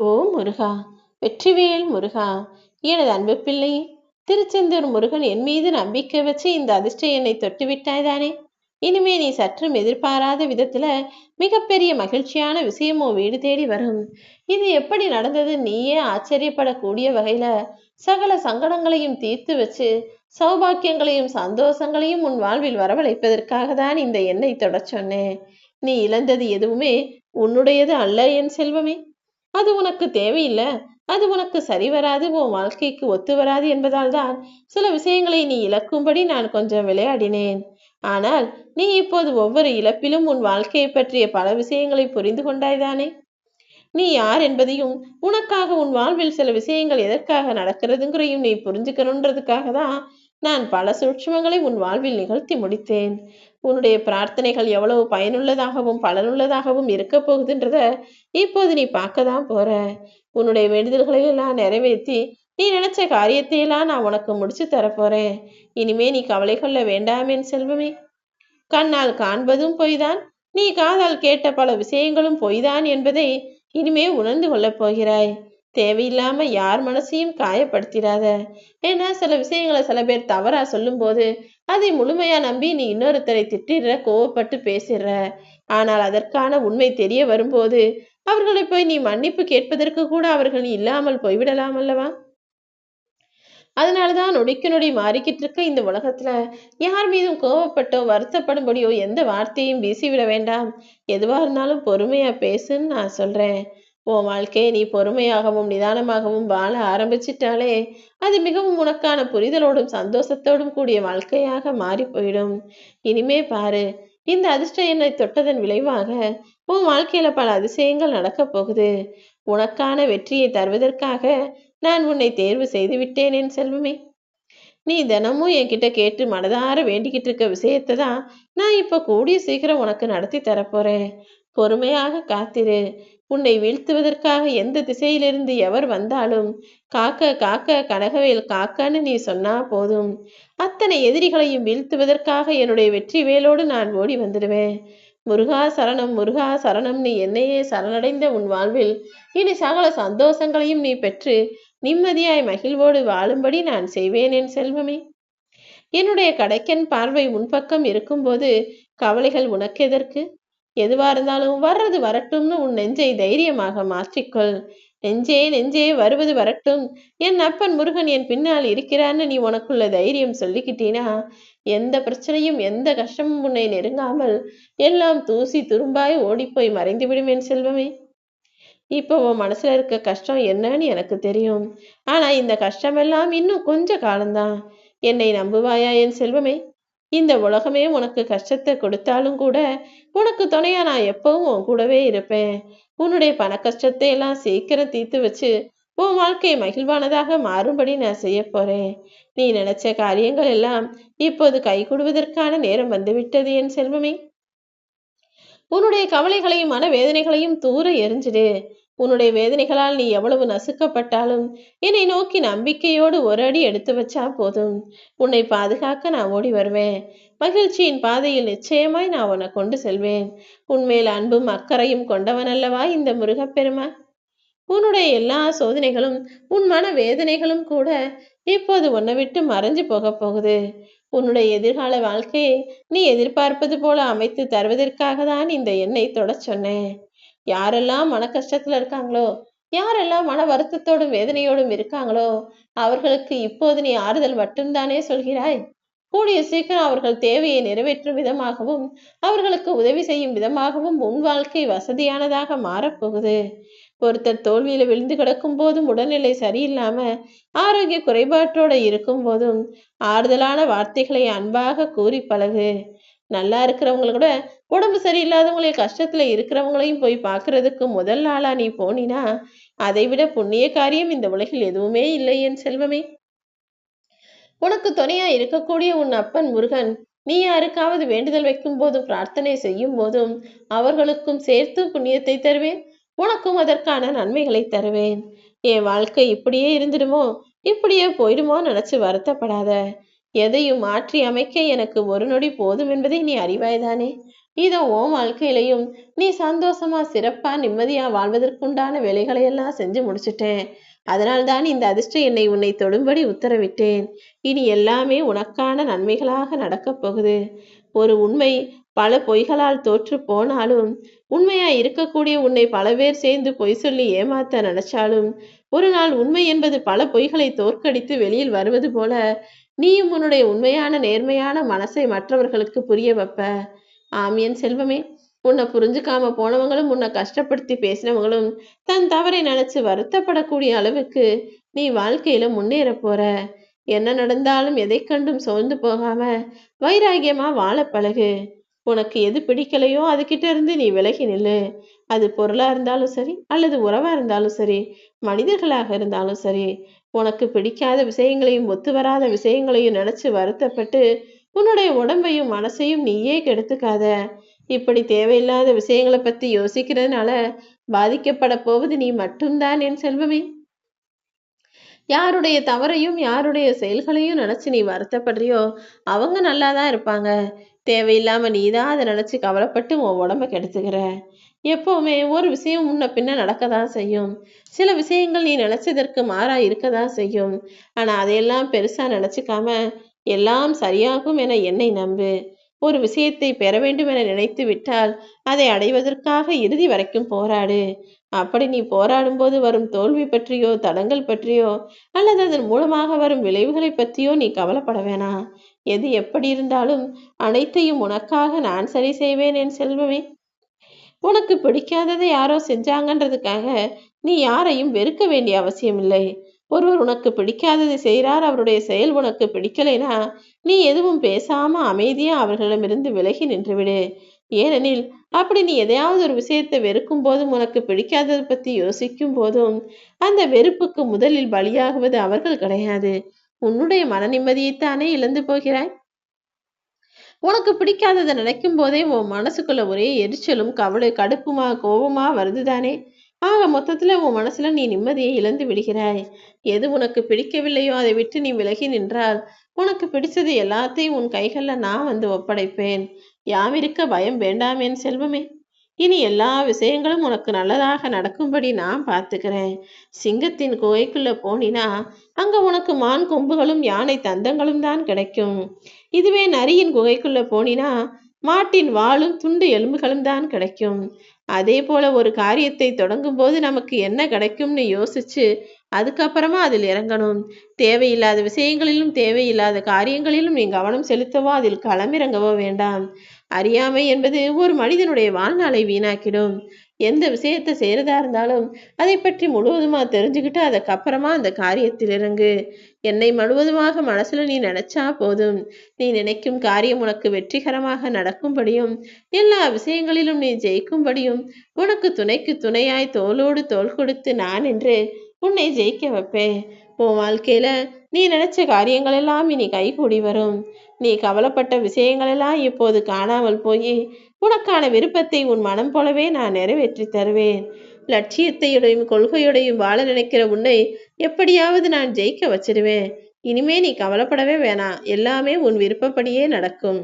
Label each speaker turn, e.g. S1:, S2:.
S1: ஓ முருகா வெற்றிவேல் முருகா எனது அன்பு பிள்ளை திருச்செந்தூர் முருகன் என் மீது நம்பிக்கை வச்சு இந்த அதிர்ஷ்ட என்னை தொட்டு விட்டாய்தானே இனிமே நீ சற்றும் எதிர்பாராத விதத்துல மிகப்பெரிய மகிழ்ச்சியான விஷயமோ வீடு தேடி வரும். இது எப்படி நடந்தது நீயே ஆச்சரியப்படக்கூடிய வகையில சகல சங்கடங்களையும் தீர்த்து வச்சு சௌபாக்கியங்களையும் சந்தோஷங்களையும் உன் வாழ்வில் வரவழைப்பதற்காக தான் இந்த எண்ணெய் தொடச் சொன்னேன் நீ இழந்தது எதுவுமே உன்னுடையது அல்ல என் செல்வமே. அது உனக்கு தேவையில்லை. அது உனக்கு சரி வராது. உன் வாழ்க்கைக்கு ஒத்து வராது என்பதால் தான் சில விஷயங்களை நீ இழக்கும்படி நான் கொஞ்சம் விளையாடினேன். ஆனால் நீ இப்போது ஒவ்வொரு இழப்பிலும் உன் வாழ்க்கையை பற்றிய பல விஷயங்களை புரிந்து கொண்டாய்தானே நீ யார் என்பதையும் உனக்காக உன் வாழ்வில் சில விஷயங்கள் எதற்காக நடக்கிறதுங்கிறதையும் நீ புரிஞ்சுக்கணுன்றதுக்காக தான் நான் பல சூட்சுமங்களை உன் வாழ்வில் நிகழ்த்தி முடித்தேன். உன்னுடைய பிரார்த்தனைகள் எவ்வளவு பயனுள்ளதாகவும் பலனுள்ளதாகவும் இருக்க போகுதுன்றத இப்போது நீ பார்க்க தான் போற. உன்னுடைய வேண்டுதல்களை எல்லாம் நிறைவேற்றி நீ நினைச்ச காரியத்தையெல்லாம் நான் உனக்கு முடிச்சு தரப்போறேன் இனிமே நீ கவலை கொள்ள வேண்டாமேன் செல்வமே. கண்ணால் காண்பதும் பொய்தான் நீ காதால் கேட்ட பல விஷயங்களும் பொய்தான் என்பதை இனிமே உணர்ந்து கொள்ளப் போகிறாய். தேவையில்லாம யார் மனசையும் காயப்படுத்திடாத ஏன்னா சில விஷயங்களை சில பேர் தவறா சொல்லும்போது அதை முழுமையா நம்பி நீ இன்னொருத்தரை திட்டிடுற கோவப்பட்டு பேசிடுற ஆனால் அதற்கான உண்மை தெரிய வரும்போது அவர்களை போய் நீ மன்னிப்பு கேட்பதற்கு கூட அவர்கள் இல்லாமல் போய்விடலாம் அல்லவா? அதனாலதான் நொடிக்கு நொடி மாறிக்கிட்டு இருக்க இந்த உலகத்துல யார் மீதும் கோவப்பட்டோ வருத்தப்படும்படியோ எந்த வார்த்தையும் வீசிவிட வேண்டாம். எதுவா இருந்தாலும் பொறுமையா பேசுன்னு நான் சொல்றேன். உன் வாழ்க்கையை நீ பொறுமையாகவும் நிதானமாகவும் வாழ ஆரம்பிச்சிட்டாலே அது மிகவும் உனக்கான புரிதலோடும் சந்தோஷத்தோடும் கூடிய வாழ்க்கையாக மாறி போயிடும். இனிமே பாரு இந்த அதிர்ஷ்ட எண்ணை தொட்டதன் விளைவாக உன் வாழ்க்கையில பல அதிசயங்கள் நடக்கப் போகுது. உனக்கான வெற்றியை தருவதற்காக நான் உன்னை தேர்வு செய்து விட்டேன் என் செல்வமே. நீ தினமும் என்கிட்ட கேட்டு மனதார வேண்டிக்கிட்டு இருக்க விஷயத்தை தான் நான் இப்போ கூடிய சீக்கிரம் உனக்கு நடத்தி தரப்போறேன் பொறுமையாக காத்திரு. உன்னை வீழ்த்துவதற்காக எந்த திசையிலிருந்து எவர் வந்தாலும் காக்க காக்க கனகவேல் காக்கன்னு நீ சொன்னா போதும். அத்தனை எதிரிகளையும் வீழ்த்துவதற்காக என்னுடைய வெற்றி வேலோடு நான் ஓடி வந்துடுவேன். முருகா சரணம் முருகா சரணம் நீ என்னையே சரணடைந்த உன் வாழ்வில் இனி சகல சந்தோஷங்களையும் நீ பெற்று நிம்மதியாய் மகிழ்வோடு வாழும்படி நான் செய்வேன் என் செல்வமே. என்னுடைய கடைக்கன் பார்வை முன்பக்கம் இருக்கும்போது கவலைகள் உனக்கு எதற்கு எதுவா இருந்தாலும் வர்றது வரட்டும்னு உன் நெஞ்சை தைரியமாக மாற்றிக்கொள். நெஞ்சே நெஞ்சே வருவது வரட்டும். என் அப்பன் முருகன் என் பின்னால் இருக்கிறான்னு நீ உனக்குள்ள தைரியம் சொல்லிக்கிட்டீனா? எந்த பிரச்சனையும் எந்த கஷ்டமும் உன்னை நெருங்காமல் எல்லாம் தூசி துரும்பாய் ஓடிப்போய் மறைந்து விடுமேன் என் செல்வமே. இப்போ உன் மனசுல இருக்க கஷ்டம் என்னன்னு எனக்கு தெரியும். ஆனா இந்த கஷ்டமெல்லாம் இன்னும் கொஞ்ச காலம்தான். என்னை நம்புவாயா என் செல்வமே? இந்த உலகமே உனக்கு கஷ்டத்தை கொடுத்தாலும் கூட உனக்கு துணையா நான் எப்பவும் உன் கூடவே இருப்பேன். உன்னுடைய பண கஷ்டத்தை எல்லாம் சீக்கிரம் தீர்த்து வச்சு உன் வாழ்க்கை மகிழ்வானதாக மாறும்படி நான் செய்ய போறேன். நீ நினைச்ச காரியங்கள் எல்லாம் இப்போது கை கொடுவதற்கான நேரம் வந்துவிட்டது என் செல்வமே. உன்னுடைய கவலைகளையும் மனவேதனைகளையும் தூர எரிஞ்சிடு உன்னுடைய வேதனைகளால் நீ எவ்வளவு நசுக்கப்பட்டாலும் என்னை நோக்கி நம்பிக்கையோடு ஒரு அடி எடுத்து வச்சா போதும். உன்னை பாதுகாக்க நான் ஓடி வருவேன். மகிழ்ச்சியின் பாதையில் நிச்சயமாய் நான் உன்னை கொண்டு செல்வேன். உன்மேல் அன்பும் அக்கறையும் கொண்டவன் அல்லவா இந்த முருகப்பெருமா உன்னுடைய எல்லா சோதனைகளும் உன் மன வேதனைகளும் கூட இப்போது உன்னை விட்டு மறைஞ்சு போக போகுது. உன்னுடைய எதிர்கால வாழ்க்கையை நீ எதிர்பார்ப்பது போல அமைத்து தருவதற்காக தான் இந்த எண்ணெய் தொட சொன்னேன். யாரெல்லாம் மன கஷ்டத்துல இருக்காங்களோ யாரெல்லாம் மன வருத்தத்தோடும் வேதனையோடும் இருக்காங்களோ அவர்களுக்கு இப்போது நீ ஆறுதல் மட்டும்தானே சொல்கிறாய்? கூடிய சீக்கிரம் அவர்கள் தேவையை நிறைவேற்றும் விதமாகவும் அவர்களுக்கு உதவி செய்யும் விதமாகவும் உன் வாழ்க்கை வசதியானதாக மாறப்போகுது. ஒருத்தர் தோல்வியில விழுந்து கிடக்கும் போதும் உடல்நிலை சரியில்லாம ஆரோக்கிய குறைபாட்டோட இருக்கும் போதும் ஆறுதலான வார்த்தைகளை அன்பாக கூறி பழகு. நல்லா இருக்கிறவங்கள கூட உடம்பு சரியில்லாதவங்களே கஷ்டத்துல இருக்கிறவங்களையும் போய் பார்க்கறதுக்கு முதல் நாளா நீ போனினா அதை விட புண்ணிய காரியம் இந்த உலகில் எதுவுமே இல்லை என் செல்வமே. உனக்கு துணையா இருக்கக்கூடிய உன் அப்பன் முருகன் நீ யாருக்காவது வேண்டுதல் வைக்கும் போதும் பிரார்த்தனை செய்யும் போதும் அவர்களுக்கும் சேர்த்து புண்ணியத்தை தருவேன். உனக்கும் அதற்கான நன்மைகளை தருவேன். என் வாழ்க்கை இப்படியே இருந்துடுமோ? இப்படியே போயிடுமோ நினைச்சு வருத்தப்படாத. எதையும் மாற்றி அமைக்க எனக்கு ஒரு நொடி போதும் என்பதை நீ அறிவாய்தானே? இதோ உன் வாழ்க்கையிலையும் நீ சந்தோஷமா சிறப்பா நிம்மதியா வாழ்வதற்குண்டான வேலைகளை எல்லாம் செஞ்சு முடிச்சிட்டேன். அதனால்தான் இந்த அதிர்ஷ்ட என்னை உன்னை தொடும்படி உத்தரவிட்டேன். இனி எல்லாமே உனக்கான நன்மைகளாக நடக்கப் போகுது. ஒரு உண்மை பல பொய்களால் தோற்று போனாலும் உண்மையா இருக்கக்கூடிய உன்னை பல பேர் சேர்ந்து பொய் சொல்லி ஏமாத்த நினைச்சாலும் ஒரு நாள் உண்மை என்பது பல பொய்களை தோற்கடித்து வெளியில் வருவது போல நீயும் உன்னுடைய உண்மையான நேர்மையான மனசை மற்றவர்களுக்கு புரிய வைப்ப. ஆம் என் செல்வமே உன்னை புரிஞ்சுக்காம போனவங்களும் உன்னை கஷ்டப்படுத்தி பேசினவங்களும் தன் தவறை நினைச்சு வருத்தப்படக்கூடிய அளவுக்கு நீ வாழ்க்கையில முன்னேற போற. என்ன நடந்தாலும் எதை கண்டும் சோர்ந்து போகாம வைராகியமா வாழ பழகு. உனக்கு எது பிடிக்கலையோ அதுகிட்ட இருந்து நீ விலகி நில்லு. அது பொருளா இருந்தாலும் சரி அல்லது உறவா இருந்தாலும் சரி மனிதர்களாக இருந்தாலும் சரி உனக்கு பிடிக்காத விஷயங்களையும் ஒத்து வராத விஷயங்களையும் நினைச்சு வருத்தப்பட்டு உன்னுடைய உடம்பையும் மனசையும் நீயே கெடுத்துக்காத. இப்படி தேவையில்லாத விஷயங்களை பத்தி யோசிக்கிறதுனால பாதிக்கப்பட போவது நீ மட்டும்தான் என் செல்வமே. யாருடைய தவறையும் யாருடைய செயல்களையும் நினைச்சு நீ வருத்தப்படுறியோ அவங்க நல்லா தான் இருப்பாங்க. தேவையில்லாம நீ தான் அதை நினச்சி கவலைப்பட்டு உன் உடம்ப கெடுத்துக்கிற. எப்போவுமே ஒரு விஷயம் முன்ன பின்ன நடக்க தான் செய்யும். சில விஷயங்கள் நீ நினைச்சதற்கு மாறா இருக்க தான் செய்யும். ஆனால் அதையெல்லாம் பெருசாக நினச்சிக்காம எல்லாம் சரியாகும் என என்னை நம்பு. ஒரு விஷயத்தை பெற வேண்டும் என நினைத்து விட்டால் அதை அடைவதற்காக இறுதி வரைக்கும் போராடு. அப்படி நீ போராடும்போது வரும் தோல்வி பற்றியோ தடங்கள் பற்றியோ அல்லது அதன் மூலமாக வரும் விளைவுகளை பற்றியோ நீ கவலைப்பட வேணாம். எது எப்படி இருந்தாலும் அனைத்தையும் உனக்காக நான் சரி செய்வேன் என் செல்வமே. உனக்கு பிடிக்காததை யாரோ செஞ்சாங்கன்றதுக்காக நீ யாரையும் வெறுக்க வேண்டிய அவசியம் இல்லை ஒருவர் உனக்கு பிடிக்காததை செய்கிறார் அவருடைய செயல் உனக்கு பிடிக்கலைனா நீ எதுவும் பேசாம அமைதியா அவர்களிடமிருந்து விலகி நின்றுவிடு. ஏனெனில் அப்படி நீ எதையாவது ஒரு விஷயத்தை வெறுக்கும் போதும் உனக்கு பிடிக்காததை பத்தி யோசிக்கும் போதும் அந்த வெறுப்புக்கு முதலில் பலியாகுவது அவர்கள் கிடையாது. உன்னுடைய மன நிம்மதியைத்தானே இழந்து போகிறாய்? உனக்கு பிடிக்காததை நினைக்கும் போதே உன் மனசுக்குள்ள ஒரே எரிச்சலும் கவலை கடுப்புமா கோபமா வருதுதானே? ஆக மொத்தத்துல உன் மனசுல நீ நிம்மதியை இழந்து விடுகிறாய். எது உனக்கு பிடிக்கவில்லையோ அதை விட்டு நீ விலகி நின்றால் உனக்கு பிடிச்சது எல்லாத்தையும் உன் கைகள்ல நான் வந்து ஒப்படைப்பேன். யாமிருக்க பயம் வேண்டாமேன் செல்வமே. இனி எல்லா விஷயங்களும் உனக்கு நல்லதாக நடக்கும்படி நான் பார்த்துக்கிறேன். சிங்கத்தின் குகைக்குள்ளே போனினா அங்க உனக்கு மான் கொம்புகளும் யானை தந்தங்களும் தான் கிடைக்கும். இதுவே நரியின் குகைக்குள்ளே போனினா மாட்டின் வாளும் துண்டு எலும்புகளும் தான் கிடைக்கும். அதே போல ஒரு காரியத்தை தொடங்கும் போது நமக்கு என்ன கிடைக்கும்னு யோசிச்சு அதுக்கப்புறமா அதில் இறங்கணும். தேவையில்லாத விஷயங்களிலும் தேவையில்லாத காரியங்களிலும் நீ கவனம் செலுத்தவோ அதில் களமிறங்கவோ வேண்டாம். அறியாமை என்பது ஒரு மனிதனுடைய வாழ்நாளை வீணாக்கிடும். எந்த விஷயத்தை செய்யறதா இருந்தாலும் அதை பற்றி முழுவதுமா தெரிஞ்சுக்கிட்டு அதுக்கப்புறமா அந்த காரியத்தில் இறங்கு. என்னை முழுவதுமாக மனசுல நீ நினைச்சா போதும். நீ நினைக்கும் காரியம் உனக்கு வெற்றிகரமாக நடக்கும்படியும் எல்லா விஷயங்களிலும் நீ ஜெயிக்கும்படியும் உனக்கு துணைக்கு துணையாய் தோளோடு தோல் கொடுத்து நான் என்று உன்னை ஜெயிக்க வைப்பேன். உன் வாழ்க்கையில நீ நினைச்ச காரியங்கள் எல்லாம் இனி கைகூடி வரும். நீ கவலைப்பட்ட விஷயங்களெல்லாம் இப்போது காணாமல் போய் உனக்கான விருப்பத்தை உன் மனம் போலவே நான் நிறைவேற்றி தருவேன். லட்சியத்தையுடையும் கொள்கையுடையும் வாழ நினைக்கிற உன்னை எப்படியாவது நான் ஜெயிக்க வச்சிருவேன். இனிமே நீ கவலைப்படவே வேணாம். எல்லாமே உன் விருப்பப்படியே நடக்கும்.